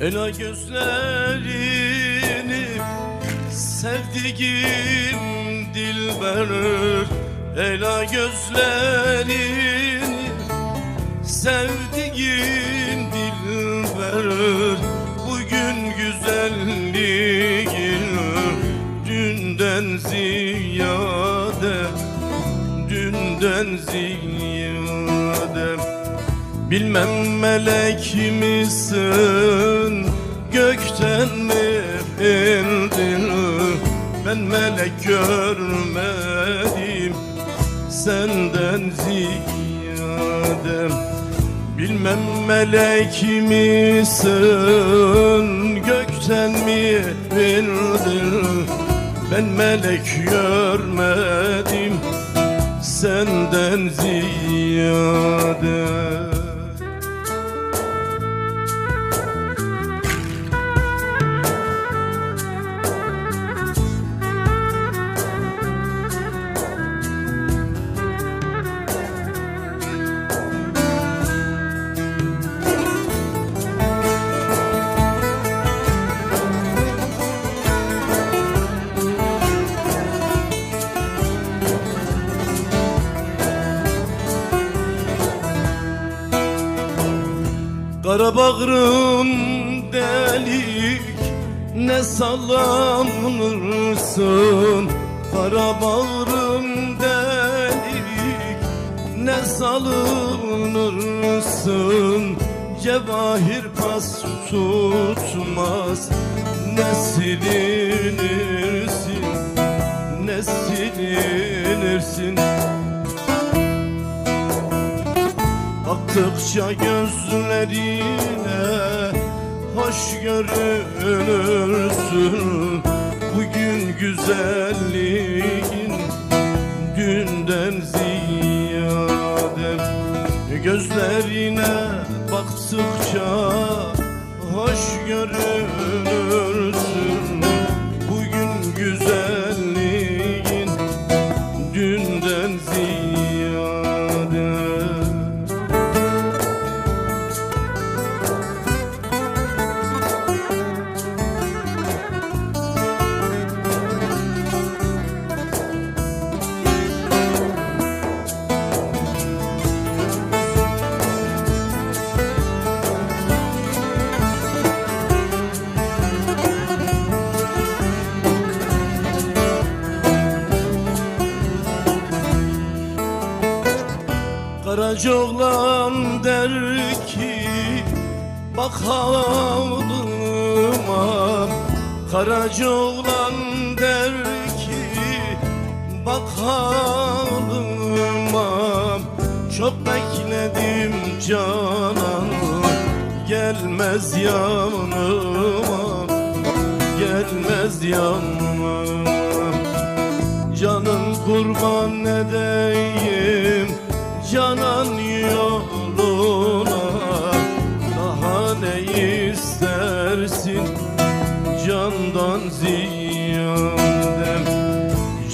Ela gözlerini sevdiğim dilber Ela gözlerini sevdiğim dilber Bugün güzelliğin dünden ziyade Dünden ziyade Bilmem melek misin Gökten mi indin? Ben melek görmedim Senden ziyade Bilmem melek misin Gökten mi indin? Ben melek görmedim Senden ziyade Kara bağrım delik ne sallanırsın Kara bağrım delik ne salınırsın Cevahir pas tutmaz ne silinirsin? Ne silinirsin Baktıkça gözlerine hoş görünürsün. Bugün güzelliğin dünden ziyade. Gözlerine baktıkça hoş görünürsün Karaca oğlan der ki Bak halıma Karaca oğlan der ki Bak halıma Çok bekledim canan Gelmez yanıma Gelmez yanıma. Canım kurban edeyim canımdan ziyadem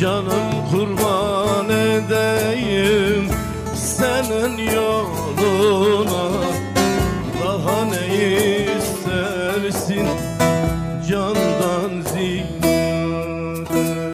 Canım kurban edeyim senin yoluna.